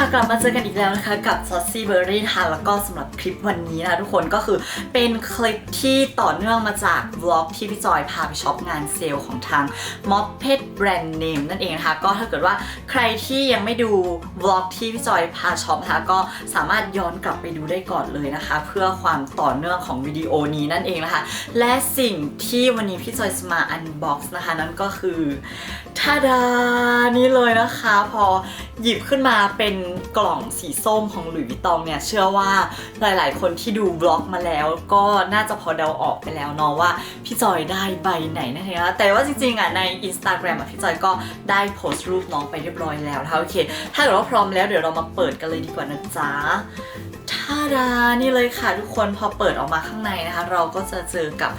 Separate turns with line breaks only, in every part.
ค่ะกลับมาเจอกันอีกแล้วนะคะกับซอสซี่เบอร์รี่ค่ะแล้วก็สำหรับ ลิปวันนี้นะทุกคนก็คือเป็นคลิปที่ต่อเนื่องมาจากวล็อกที่พี่จอยพาไปช็อปงานเซลล์ของทาง m o p p e t Brand Name นั่นเองนะคะก็ถ้าเกิดว่าใครที่ยังไม่ดูวล็อกที่พี่จอยพาช็อปนะคะก็สามารถย้อนกลับไปดูได้ก่อนเลยนะคะ เพื่อความต่อเนื่องของวิดีโอนี้นั่นเองนะคะ และสิ่งที่วันนี้พี่จอยมาอันบ็อกซ์นะคะนั่นก็คือทาดานี่เลยนะคะ พอหยิบขึ้นมาเป็นกล่องสีส้มของหลุยส์วิตตองเนี่ยเชื่อว่าหลลาย ๆ คนที่ดูบล็อกมาแล้ว ก็น่าจะพอเดาออกไปแล้วเนาะว่าพี่จอยได้ใบไหนนั่นเองนะแต่ว่าจริงๆอะใน Instagram อะพี่จอยก็ได้โพสต์รูปน้องไปเรียบร้อยแล้วนะคะโอเค ถ้าเกิดว่าพร้อมแล้วเดี๋ยวเรามาเปิดกันเลยดีกว่านะจ๊ะท่าดานี่เลยค่ะทุกคนพอเปิดออกมาข้างในนะคะ เราก็จะเจอกับ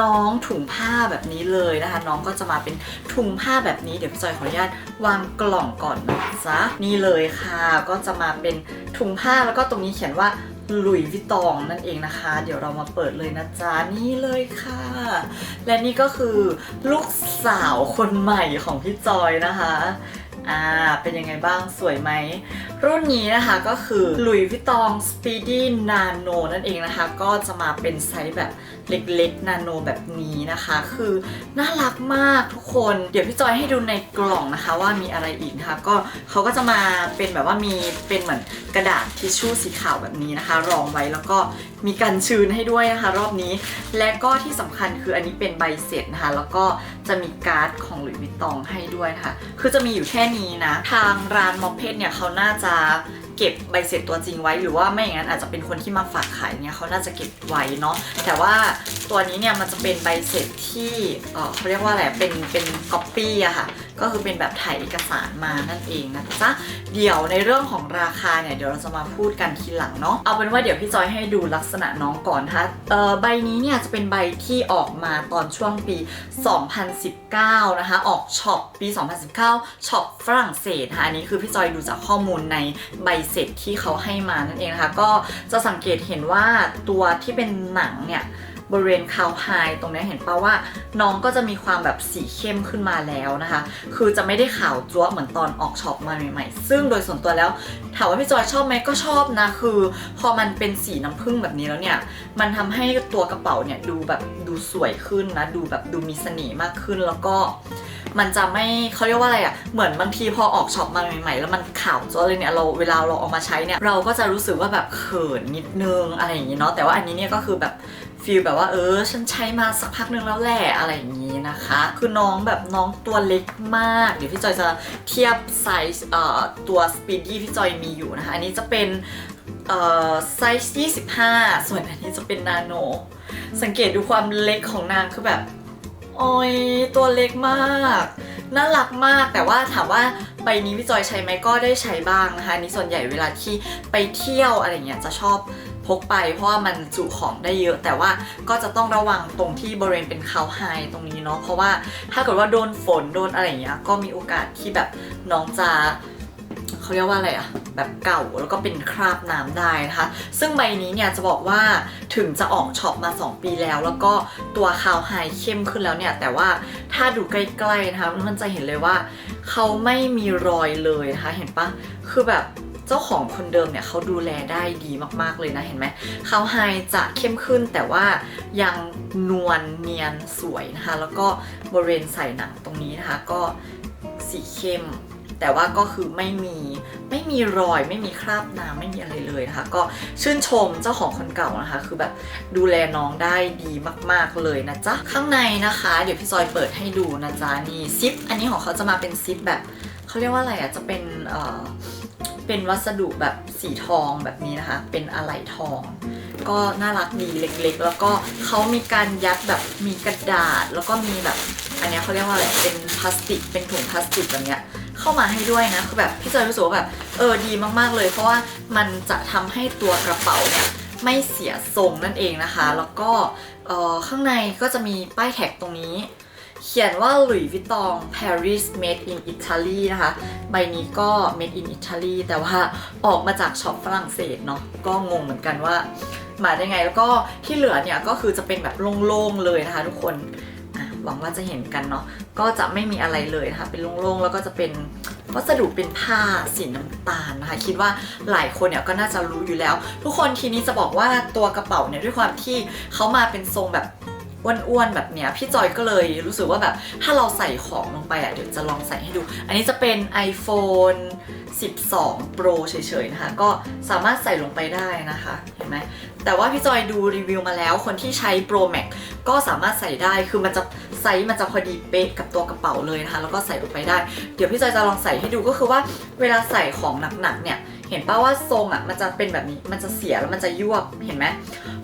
น้องถุงผ้าแบบนี้เลยนะคะ น้องก็จะมาเป็นถุงผ้าแบบนี้เดี๋ยวจอยขออนุญาตวางกล่องก่อนนะจ๊ะนี่เลยค่ะ ก็จะมาเป็นถุงผ้าแล้วก็ตรงนี้เขียนว่า หลุยวิตองนั่นเองนะคะ เดี๋ยวเรามาเปิดเลยนะจ๊ะนี่เลยค่ะ และนี่ก็คือลูกสาวคนใหม่ของพี่จอยนะคะอ่าเป็นยังไงบ้างสวยไหม รุ่นนี้นะคะก็คือ Louis Vuitton Speedy Nano นั่นเองนะคะ ก็จะมาเป็นไซส์แบบเล็กๆ นาโนแบบนี้นะคะ คือน่ารักมากทุกคน เดี๋ยวพี่จอยให้ดูในกล่องนะคะว่ามีอะไรอีกนะคะ ก็เขาก็จะมาเป็นแบบว่ามีเป็นเหมือนกระดาษทิชชู่สีขาวแบบนี้นะคะ รองไว้แล้วก็มีกันชื้นให้ด้วยนะคะ รอบนี้ และก็ที่สำคัญคืออันนี้เป็นใบเสร็จนะคะ แล้วก็จะมีการ์ดของหลุยส์วิตตองให้ด้วยนะคะคือจะมีอยู่แค่นี้นะ ทางร้านมอเพจเนี่ยเขาน่าจะเก็บใบเสร็จตัวจริงไว้ หรือว่าไม่อย่างนั้นอาจจะเป็นคนที่มาฝากขายเนี่ยเขาน่าจะเก็บไว้เนาะแต่ว่าตัวนี้เนี่ยมันจะเป็นใบเสร็จที่เออเขาเรียกว่าอะไรเป็นเป็นก๊อปปี้อะค่ะ ก็คือเป็นแบบถ่ายเอกสารมานั่นเองนะจ๊ะเดี๋ยวในเรื่องของราคาเนี่ยเดี๋ยวเราจะมาพูดกันทีหลังเนาะเอาเป็นว่าเดี๋ยวพี่จอยให้ดูลักษณะน้องก่อนนะคะเอ่อใบนี้เนี่ยจะเป็นใบที่ออกมาตอนช่วงปี 2019 นะคะ ออกช็อปปี 2019ช็อปฝรั่งเศสนะคะอันนี้คือพี่จอยดูจากข้อมูลในใบเสร็จที่เขาให้มานั่นเองนะคะก็จะสังเกตเห็นว่าตัวที่เป็นหนังเนี่ย บริเวณคาวไฮตรงนี้เห็นป่าว่าน้องก็จะมีความแบบสีเข้มขึ้นมาแล้วนะคะ คือจะไม่ได้ขาวจั๊วเหมือนตอนออกช็อปมาใหม่ๆ ซึ่งโดยส่วนตัวแล้วถามว่าพี่จอยชอบไหมก็ชอบนะ คือ พอมันเป็นสีน้ำผึ้งแบบนี้แล้วเนี่ย มันทำให้ตัวกระเป๋าเนี่ยดูแบบดูสวยขึ้นนะ ดูแบบดูมีเสน่ห์มากขึ้นแล้วก็มันจะไม่เขาเรียกว่าอะไรอะ่ะ เหมือนบางทีพอออกช็อปมาใหม่ๆ แล้วมันขาวจ้วเลยเนี่ยเราเวลาเราเออกมาใช้เนี่ยเราก็จะรู้สึกว่าแบบเขินนิดนึงอะไรอย่างนี้เนาะแต่ว่าอันนี้เนี่ยก็คือแบบ ฟีลแบบว่าเออ ฉันใช้มาสักพักนึงแล้วแหละอะไรอย่างนี้นะคะ คือน้องแบบน้องตัวเล็กมาก เดี๋ยวพี่จอยจะเทียบไซส์เอ่อตัว Speedy ที่จอยมีอยู่นะคะ อันนี้จะเป็นเอ่อไซส์25 ส่วนอันนี้จะเป็นนาโน สังเกตดูความเล็กของนางคือแบบโอ้ยตัวเล็กมากน่ารักมากแต่ว่าถามว่าใบนี้พี่จอยใช้ไหมก็ได้ใช้บ้างนะคะนี่ส่วนใหญ่เวลาที่ไปเที่ยวอะไรเงี้ยจะชอบ พกไปเพราะว่ามันจุของได้เยอะ แต่ว่าก็จะต้องระวังตรงที่บริเวณเป็นคาไฮตรงนี้เนาะเพราะว่าถ้าเกิดว่าโดนฝนโดนอะไรอย่างเงี้ยก็มีโอกาสที่แบบน้องจะเขาเรียกว่าอะไรอะแบบเก่าแล้วก็เป็นคราบน้ำได้นะคะ ซึ่งใบนี้เนี่ยจะบอกว่าถึงจะออกช็อปมา 2 ปีแล้ว แล้วก็ตัวคาวไฮเข้มขึ้นแล้วเนี่ย แต่ว่าถ้าดูใกล้ๆนะคะมันจะเห็นเลยว่า เขาไม่มีรอยเลยนะคะเห็นปะคือแบบ เจ้าของคนเดิมเนี่ยเขาดูแลได้ดีมากๆเลยนะเห็นไหมคาไฮจะเข้มขึ้นแต่ว่ายังนวลเนียนสวยนะคะ แล้วก็บริเวณใส่หนังตรงนี้นะคะ ก็สีเข้มแต่ว่าก็คือไม่มีไม่มีรอยไม่มีคราบน้ำไม่มีอะไรเลยนะคะ ก็ชื่นชมเจ้าของคนเก่านะคะ คือแบบดูแลน้องได้ดีมาก ๆเลยนะจ๊ะข้างในนะคะ เดี๋ยวพี่จอยเปิดให้ดูนะจ๊ะนี่ซิป อันนี้ของเขาจะมาเป็นซิปแบบเขาเรียกว่าอะไรอะจะเป็นเอ่อ เป็นวัสดุแบบสีทองแบบนี้นะคะ เป็นอะไหล่ทอง ก็น่ารักดีเล็กๆ แล้วก็เขามีการยัดแบบมีกระดาษ แล้วก็มีแบบอันนี้เขาเรียกว่าอะไรเป็นพลาสติก เป็นถุงพลาสติกแบบเนี้ยเข้ามาให้ด้วยนะคือแบบพี่เจอรู้สึกว่าแบบเออดีมากๆเลย เพราะว่ามันจะทำให้ตัวกระเป๋าเนี่ยไม่เสียทรงนั่นเองนะคะ แล้วก็ออข้างในก็จะมีป้ายแท็กตรงนี้ เขียนว่า Louis Vuitton Paris Made in Italy นะคะ ใบนี้ก็ Made in Italy แต่ว่าออกมาจากช็อปฝรั่งเศสเนาะก็งงเหมือนกันว่ามาได้ไง แล้วก็ที่เหลือเนี่ยก็คือจะเป็นแบบโล่งๆเลยนะคะทุกคนหวังว่าจะเห็นกันเนาะก็จะไม่มีอะไรเลยนะคะ เป็นโล่งๆแล้วก็จะเป็นวัสดุเป็นผ้าสีน้ำตาลนะคะ คิดว่าหลายคนเนี่ยก็น่าจะรู้อยู่แล้ว ทุกคนทีนี้จะบอกว่าตัวกระเป๋าเนี่ยด้วยความที่เขามาเป็นทรงแบบ อ้วนๆแบบเนี้ยพี่จอยก็เลยรู้สึกว่าแบบถ้าเราใส่ของลงไปอะเดี๋ยวจะลองใส่ให้ดู อันนี้จะเป็น iPhone 12 Pro เฉยๆนะคะ ก็สามารถใส่ลงไปได้นะคะเห็นไหมแต่ว่าพี่จอยดูรีวิวมาแล้วคนที่ใช้ Pro Max ก็สามารถใส่ได้คือมันจะไซส์มันจะพอดีเป๊ะกับตัวกระเป๋าเลยนะคะ แล้วก็ใส่ลงไปได้ เดี๋ยวพี่จอยจะลองใส่ให้ดูก็คือว่าเวลาใส่ของหนักๆเนี่ยเห็นป่าว่าทรงอะมันจะเป็นแบบนี้มันจะเสียแล้วมันจะยวบเห็นไหม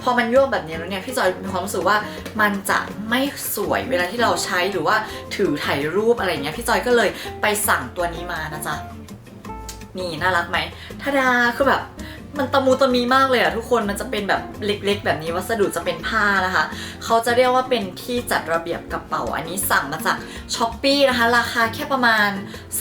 พอมันยวบแบบนี้แล้วเนี่ยพี่จอยมีความรู้สึกว่ามันจะไม่สวยเวลาที่เราใช้หรือว่าถือถ่ายรูปอะไรเงี้ยพี่จอยก็เลยไปสั่งตัวนี้มานะจ๊ะนี่น่ารักไหมทาดาคือแบบมันตะมูตะมีมากเลยอะทุกคนมันจะเป็นแบบเล็ก ๆ แบบนี้วัสดุจะเป็นผ้านะคะ เขาจะเรียกว่าเป็นที่จัดระเบียบกระเป๋า อันนี้สั่งมาจากช้อปปีนะคะ ราคาแค่ประมาณ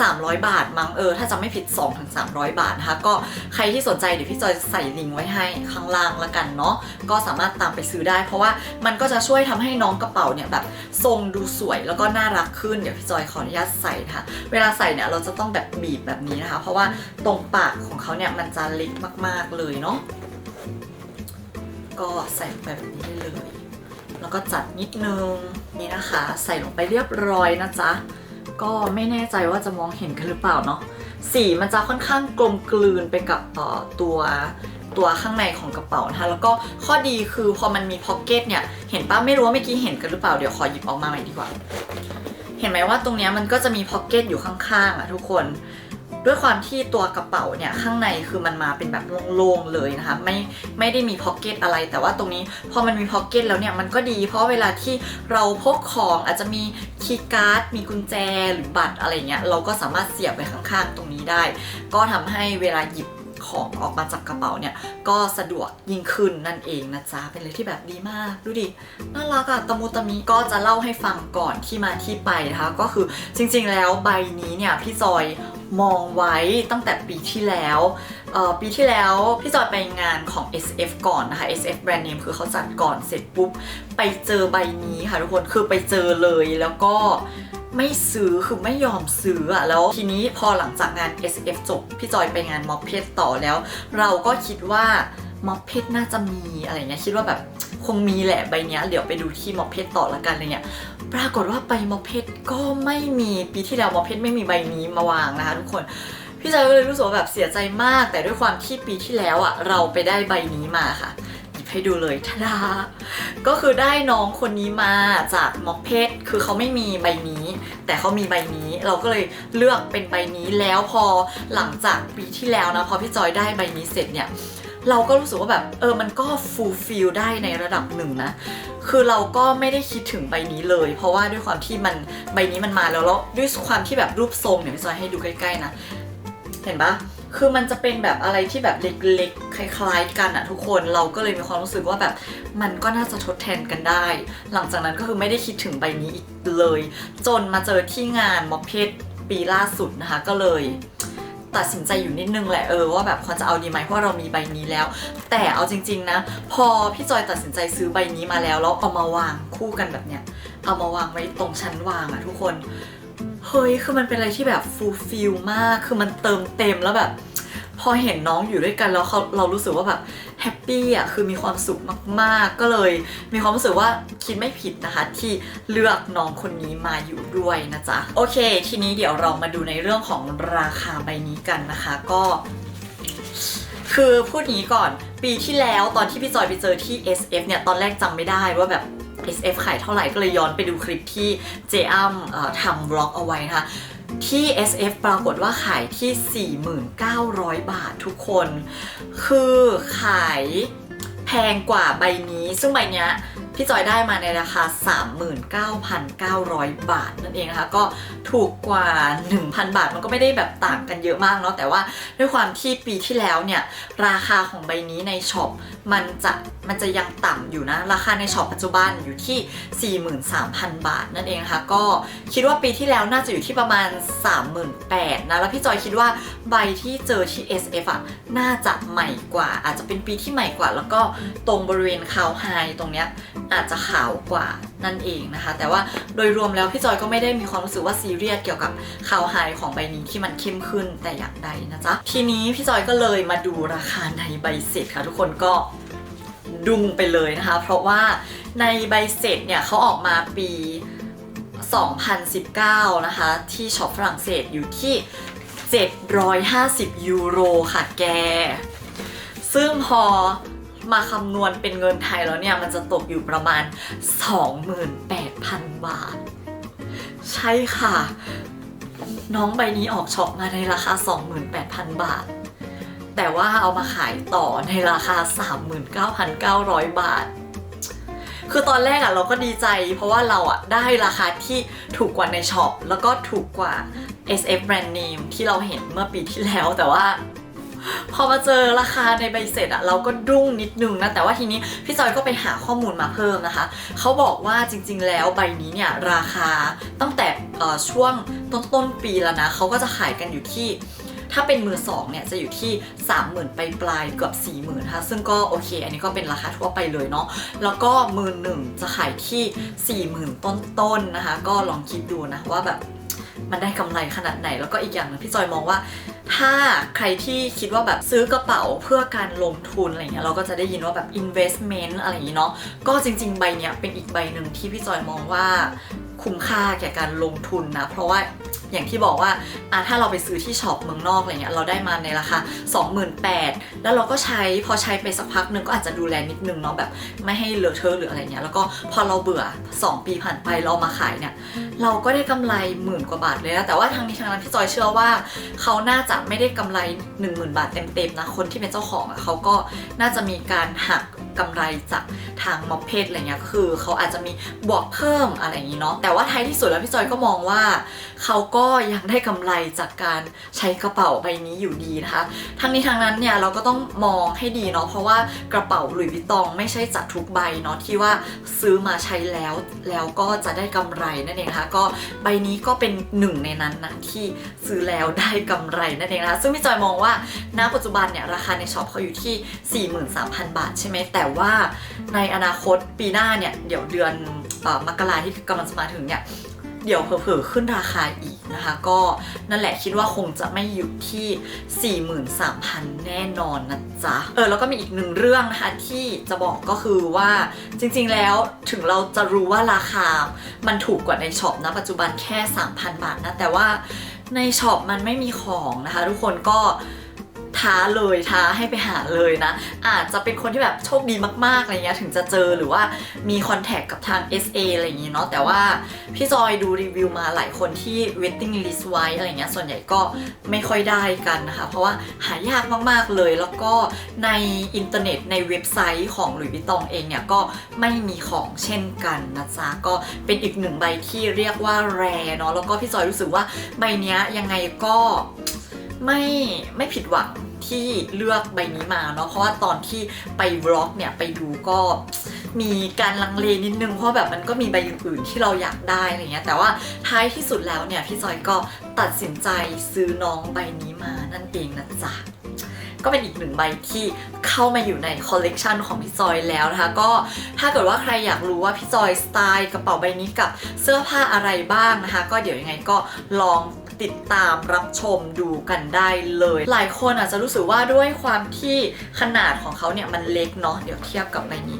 300 บาทมั้งเออถ้าจะไม่ผิด 2-300 บาทนะคะก็ใครที่สนใจเดี๋ยวพี่จอยใส่ลิงก์ไว้ให้ข้างล่างละกันเนาะก็สามารถตามไปซื้อได้ เพราะว่ามันก็จะช่วยทำให้น้องกระเป๋าเนี่ยแบบทรงดูสวยแล้วก็น่ารักขึ้นเดี๋ยวพี่จอยขออนุญาตใส่นะคะเวลาใส่เนี่ยเราจะต้องแบบบีบแบบนี้นะคะ เพราะว่าตรงปากของเขาเนี่ยมันจะเล็กมาก ๆเลยเนาะก็ใส่ไปแบบนี้ได้เลย แล้วก็จัดนิดนึงนี่นะคะ ใส่ลงไปเรียบร้อยนะจ๊ะ ก็ไม่แน่ใจว่าจะมองเห็นกันหรือเปล่าเนาะสีมันจะค่อนข้างกลมกลืนไปกับต่อตัวตัวข้างในของกระเป๋านะคะแล้วก็ข้อดีคือพอมันมีพ็อกเก็ตเนี่ยเห็นป้าไม่รู้ว่าเมื่อกี้เห็นกันหรือเปล่าเดี๋ยวขอหยิบออกมาใหม่ดีกว่า เห็นไหมว่าตรงเนี้ยมันก็จะมีพ็อกเก็ตอยู่ข้างๆอะทุกคน ด้วยความที่ตัวกระเป๋าเนี่ยข้างในคือมันมาเป็นแบบโล่งๆเลยนะคะไม่ไม่ได้มีพ็อกเก็ตอะไร แต่ว่าตรงนี้พอมันมีพ็อกเก็ตแล้วเนี่ยมันก็ดีเพราะเวลาที่เราพกของอาจจะมีคีย์การ์ดมีกุญแจหรือบัตรอะไรเงี้ยเราก็สามารถเสียบไว้ข้างๆตรงนี้ได้ ก็ทำให้เวลาหยิบของออกมาจากกระเป๋าเนี่ยก็สะดวกยิ่งขึ้นนั่นเองนะจ๊ะเป็นอะไรที่แบบดีมากดูดิน่ารักอะตะมูตะมีก็จะเล่าให้ฟังก่อนที่มาที่ไปนะคะก็คือจริงๆแล้วใบนี้เนี่ยพี่จอย มองไว้ตั้งแต่ปีที่แล้วปีที่แล้วพี่จอยไปงานของ SF ก่อนนะคะ SF Brand Name คือเขาจัดก่อนเสร็จปุ๊บ ไปเจอใบนี้ค่ะทุกคนคือไปเจอเลยแล้วก็ไม่ซื้อคือไม่ยอมซื้ออะแล้วทีนี้พอหลังจากงาน SF จบ พี่จอยไปงานม็อบเพชต่อแล้ว เราก็คิดว่าม็อบเพชน่าจะมีอะไรเงี้ยคิดว่าแบบคงมีแหละใบเนี้ยเดี๋ยวไปดูที่ม็อบเพชต่อละกันอะไรเงี้ย ปรากฏว่าไปมอเพชก็ไม่มีปีที่แล้วมอเพชไม่มีใบนี้มาวางนะคะทุกคนพี่จอยก็เลยรู้สึกว่าแบบเสียใจมาก แต่ด้วยความที่ปีที่แล้วอะเราไปได้ใบนี้มาค่ะหยิบให้ดูเลยทะดาก็คือได้น้องคนนี้มาจากมอกเพชรคือเขาไม่มีใบนี้ แต่เขามีใบนี้เราก็เลยเลือกเป็นใบนี้แล้วพอหลังจากปีที่แล้วนะพอพี่จอยได้ใบนี้เสร็จเนี่ย เราก็รู้สึกว่าแบบเออมันก็ฟูลฟิลได้ในระดับหนึ่งนะ คือเราก็ไม่ได้คิดถึงใบนี้เลย เพราะว่าด้วยความที่มันใบนี้มันมาแล้วแล้วด้วยความที่แบบรูปทรงเนี่ยพี่จอยให้ดูใกล้ๆนะ เห็นปะคือมันจะเป็นแบบอะไรที่แบบเล็กๆ คล้าย ๆ กันอะทุกคนเราก็เลยมีความรู้สึกว่าแบบมันก็น่าจะทดแทนกันได้ หลังจากนั้นก็คือไม่ได้คิดถึงใบนี้อีกเลย จนมาเจอที่งานม็อบเพชปีล่าสุดนะคะก็เลย ตัดสินใจอยู่นิดนึงแหละเออว่าแบบควรจะเอาดีไหมเพราะเรามีใบนี้แล้ว แต่เอาจริง ๆนะ พอพี่จอยตัดสินใจซื้อใบนี้มาแล้วแล้วเอามาวางคู่กันแบบเนี้ยเอามาวางไว้ตรงชั้นวางอะทุกคนเฮ้ยคือมันเป็นอะไรที่แบบฟูลฟิลมาก คือมันเติมเต็มแล้วแบบ พอเห็นน้องอยู่ด้วยกันแล้วเขาเรารู้สึกว่าแบบแฮปปี้อะคือมีความสุขมากๆ ก็เลย มีความรู้สึกว่าคิดไม่ผิดนะคะ ที่เลือกน้องคนนี้มาอยู่ด้วยนะจ๊ะโอเค ทีนี้เดี๋ยวเรามาดูในเรื่องของราคาใบนี้กันนะคะ ก็ คือพูดงนี้ก่อนปีที่แล้วตอนที่พี่จอยไปเจอที่ SF เนี่ยตอนแรกจำไม่ได้ว่าแบบ SF ขายเท่าไหร่ก็เลยย้อนไปดูคลิปที่เจอ้ำเอ่อทำบล็อกเอาไว้นะคะ ที่ SF ปรากฏว่าขายที่ 4,900 บาททุกคน คือขายแพงกว่าใบนี้ ซึ่งใบเนี้ย พี่จอยได้มาในราคา 39,900 บาทนั่นเองนะคะ ก็ถูกกว่า 1,000 บาทมันก็ไม่ได้แบบต่างกันเยอะมากเนาะแต่ว่าด้วยความที่ปีที่แล้วเนี่ย ราคาของใบนี้ในช็อปมันจะมันจะยังต่ำอยู่นะ ราคาในช็อปปัจจุบันอยู่ที่ 43,000 บาทนั่นเองนะคะก็คิดว่าปีที่แล้วน่าจะอยู่ที่ประมาณ 38,000นะแล้วพี่จอยคิดว่าใบที่เจอที่ SF อะน่าจะใหม่กว่า อาจจะเป็นปีที่ใหม่กว่า แล้วก็ตรงบริเวณคาวไฮตรงเนี้ยอาจจะขาวกว่านั่นเองนะคะ แต่ว่าโดยรวมแล้วพี่จอยก็ไม่ได้มีความรู้สึกว่าซีเรียสเกี่ยวกับขาวไฮของใบนี้ที่มันเข้มขึ้นแต่อย่างใดนะจ๊ะทีนี้พี่จอยก็เลยมาดูราคาในใบเสร็จค่ะ ทุกคนก็ดุงไปเลยนะคะ เพราะว่าในใบเสร็จเนี่ยเขาออกมาปี 2019 นะคะ ที่ช็อปฝรั่งเศสอยู่ที่ 750 ยูโรค่ะแก ซึ่งพอ มาคำนวณเป็นเงินไทยแล้วเนี่ย มันจะตกอยู่ประมาณ 28,000 บาท ใช่ค่ะ น้องใบนี้ออกช็อปมาในราคา 28,000 บาท แต่ว่าเอามาขายต่อในราคา 39,900 บาทคือตอนแรกอะเราก็ดีใจ เพราะว่าเราอะได้ราคาที่ถูกกว่าในช็อปแล้วก็ถูกกว่า SF Brand Name ที่เราเห็นเมื่อปีที่แล้วแต่ว่า พอมาเจอราคาในใบเสร็จอะเราก็ดุ้งนิดนึงนะแต่ว่าทีนี้พี่จอยก็ไปหาข้อมูลมาเพิ่มนะคะเขาบอกว่าจริง ๆ แล้วใบนี้เนี่ยราคาตั้งแต่ช่วงต้นต้นๆปีแล้วนะเขาก็จะขายกันอยู่ที่ถ้าเป็นมือสองเนี่ยจะอยู่ที่ 30,000 ไปปลายเกือบ40,000นะคะซึ่งก็โอเค อันนี้ก็เป็นราคาทั่วไปเลยเนาะแล้วก็มือหนึ่งจะขายที่ 40,000 ต้นๆนะคะ ก็ลองคิดดูนะว่าแบบ มันได้กำไรขนาดไหน แล้วก็อีกอย่างหนึงพี่จอยมองว่า ถ้าใครที่คิดว่าแบบซื้อกระเป๋าเพื่อการลงทุนอะไรเงี้ยเราก็จะได้ยินว่าแบบ investment อะไรอย่างงี้เนาะก็จริง ๆ ใบเนี้ยเป็นอีกใบหนึ่งที่พี่จอยมองว่าคุ้มค่าแก่การลงทุนนะ เพราะว่า อย่างที่บอกว่าอะถ้าเราไปซื้อที่ช็อปเมืองนอกอะไรเงี้ยเราได้มาในราคา 28,000แล้วเราก็ใช้พอใช้ไปสักพักนึงก็อาจจะดูแลนิดนึงเนาะแบบไม่ให้เลอะเทอะหรืออะไรเงี้ยแล้วก็พอเราเบื่อ 2 ปีผ่านไปเรามาขายเนี่ยเราก็ได้กำไรหมื่นกว่าบาทเลยนะแต่ว่าทางนี้ทางนั้นพี่จอยเชื่อว่า เขาน่าจะไม่ได้กำไร 10,000 บาทเต็มๆนะคนที่เป็นเจ้าของอะเขาก็น่าจะมีการหัก กำไรจากทางม็อบเพจอะไรเงี้ยก็คือเขาอาจจะมีบวกเพิ่มอะไรอย่างนี้เนาะแต่ว่าท้ายที่สุดแล้วพี่จอยก็มองว่า เขาก็ยังได้กำไรจากการใช้กระเป๋าใบนี้อยู่ดีนะคะทั้งนี้ทางนั้นเนี่ยเราก็ต้องมองให้ดีเนาะเพราะว่ากระเป๋าหลุยส์วิตตองไม่ใช่จัดทุกใบเนาะที่ว่าซื้อมาใช้แล้วแล้วก็จะได้กำไรนั่นเองนะคะก็ใบนี้ก็เป็นหนึ่งในนั้นนะที่ซื้อแล้วได้กำไรนั่นเองนะคะซึ่งพี่จอยมองว่าณปัจจุบันเนี่ยราคาในช็อปเขาอยู่ที่ 43,000 บาทใช่ไหมแต่ว่าในอนาคตปีหน้าเนี่ย เดี๋ยวเดือนอมกราที่กำลังจะมาถึงเนี่ยเดี๋ยวเผลอๆขึ้นราคาอีกนะคะ ก็นั่นแหละคิดว่าคงจะไม่อยู่ที่ 43,000 แน่นอนนะจ๊ะ เออแล้วก็มีอีกหนึ่งเรื่องนะคะที่จะบอกก็คือว่าจริงๆแล้วถึงเราจะรู้ว่าราคา มันถูกกว่าในช็อปนะปัจจุบันแค่ 3,000 บาทนะ แต่ว่าในช็อปมันไม่มีของนะคะ ทุกคนก็ ท้าเลยท้าให้ไปหาเลยนะ อาจจะเป็นคนที่แบบโชคดีมากๆอะไรเงี้ยถึงจะเจอหรือว่ามีคอนแทคกับทาง SA อะไรอย่างงี้เนาะแต่ว่าพี่จอยดูรีวิวมาหลายคนที่ waiting list ไว้อะไรเงี้ยส่วนใหญ่ก็ไม่ค่อยได้กันนะคะ เพราะว่าหายากมากๆเลย แล้วก็ในอินเทอร์เน็ตในเว็บไซต์ของหลุยส์วิตองเองเนี่ยก็ไม่มีของเช่นกันนะจ๊ะก็เป็นอีกหนึ่งใบที่เรียกว่าแรเนาะแล้วก็พี่จอยรู้สึกว่าใบเนี้ยยังไงก็ ไม่ไม่ผิดหวังที่เลือกใบนี้มาเนาะเพราะว่าตอนที่ไปวล็อกเนี่ยไปดูก็มีการลังเลนิดนึงเพราะแบบมันก็มีใบอื่นๆที่เราอยากได้อะไรเงี้ยแต่ว่าท้ายที่สุดแล้วเนี่ยพี่จอยก็ตัดสินใจซื้อน้องใบนี้มานั่นเองนะจ๊ะก็เป็นอีกหนึ่งใบที่เข้ามาอยู่ในคอลเลกชันของพี่จอยแล้วนะคะก็ถ้าเกิดว่าใครอยากรู้ว่าพี่จอยสไตล์กระเป๋าใบนี้กับเสื้อผ้าอะไรบ้างนะคะ ก็เดี๋ยวยังไงก็ลอง ติดตามรับชมดูกันได้เลย หลายคนอาจจะรู้สึกว่าด้วยความที่ขนาดของเขาเนี่ยมันเล็กเนาะเดี๋ยวเทียบกับใบนี้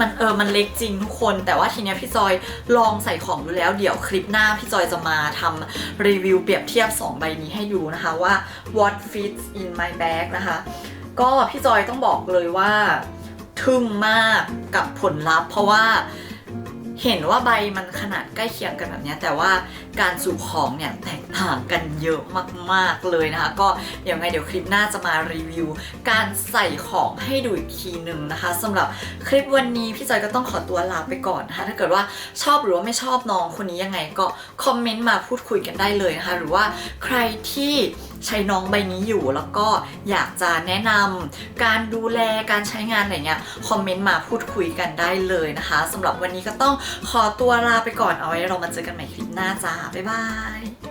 มันเออ มันเล็กจริงทุกคน แต่ว่าทีเนี้ยพี่จอยลองใส่ของดูแล้ว เดี๋ยวคลิปหน้าพี่จอยจะมาทำรีวิวเปรียบเทียบ 2 ใบนี้ให้ดูนะคะว่า what fits in my bag นะคะ ก็พี่จอยต้องบอกเลยว่าทึ่งมากกับผลลัพธ์ เพราะว่า เห็นว่าใบมันขนาดใกล้เคียงกันแบบนี้แต่ว่าการสู่ของเนี่ยแตกต่างกันเยอะมากๆเลยนะคะ ก็เดี๋ยวไงเดี๋ยวคลิปหน้าจะมารีวิว การใส่ของให้ดูอีกทีหนึ่งนะคะสำหรับคลิปวันนี้พี่จอยก็ต้องขอตัวลาไปก่อนนะคะถ้าเกิดว่าชอบหรือว่าไม่ชอบน้องคนนี้ยังไงก็คอมเมนต์มาพูดคุยกันได้เลยนะคะหรือว่าใครที่ ใช้น้องใบนี้อยู่ แล้วก็อยากจะแนะนำการดูแลการใช้งานอะไรเงี้ยคอมเมนต์มาพูดคุยกันได้เลยนะคะสำหรับวันนี้ก็ต้องขอตัวลาไปก่อนเอาไว้เรามาเจอกันใหม่คลิปหน้าจ้าบ๊ายบาย